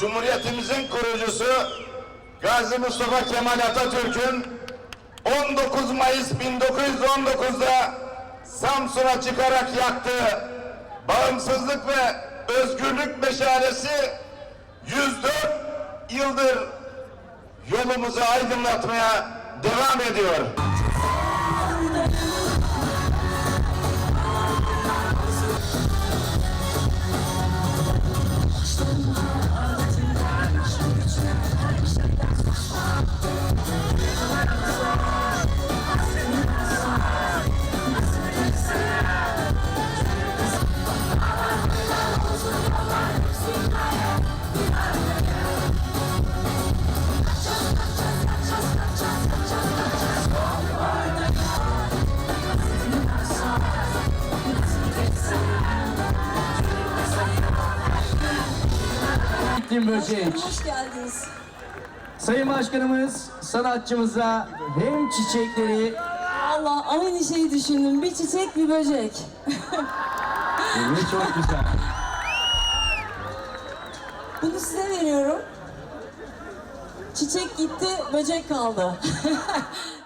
Cumhuriyetimizin kurucusu Gazi Mustafa Kemal Atatürk'ün 19 Mayıs 1919'da Samsun'a çıkarak yaktığı bağımsızlık ve özgürlük meşalesi 104 yıldır yolumuzu aydınlatmaya devam ediyor. Böcek. Başkanım hoş geldiniz. Sayın Başkanımız sanatçımıza hem çiçekleri Allah aynı şeyi düşündüm. Bir çiçek bir böcek. ve çok güzel. Bunu size veriyorum. Çiçek gitti, böcek kaldı.